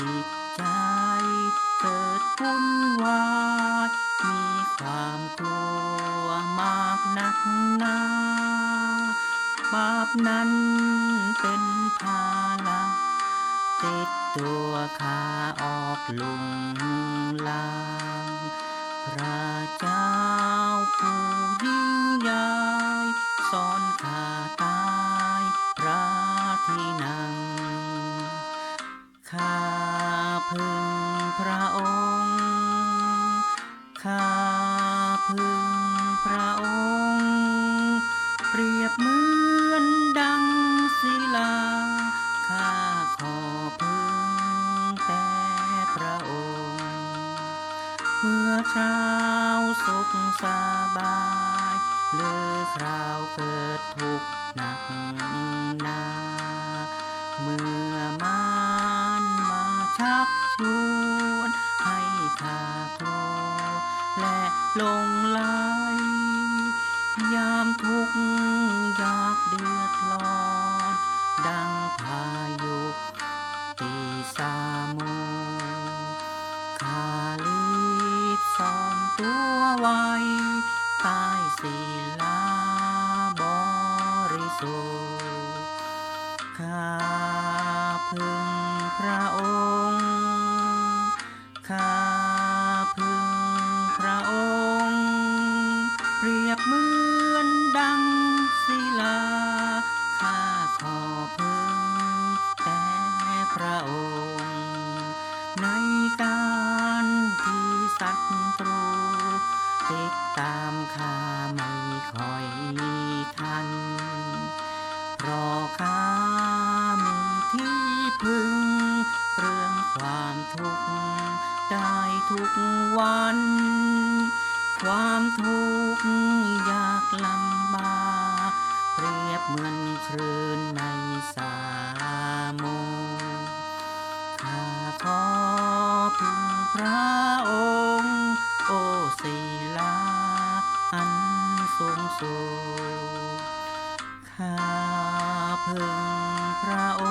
จิตใจเกิดวุ่นวายมีความกลัวมากนักหนาบาปนั้นเป็นภาระติดตัวข้าออกลุงลางพระเจ้าผู้ยิ่งใหญ่สอนข้าตายพระที่นั่งข้า พึงพระองค์ ข้าพึงพระองค์ เปรียบเหมือนดังศิลา ข้าขอพึงแต่พระองค์ เมื่อเช้าสุขสบายหรือคราวเกิดทุกข์หนักหนา เมื่อมา ชักชวนให้สาโทและลงไหล พระองค์ ในการที่ศัตรูติดตามข้าไม่ค่อยทัน เพราะข้ามีที่พึ่งเรื่องความทุกข์ได้ทุกวัน ความทุกข์ยากลำบาก อันสูงสูงข้าพึงพระอ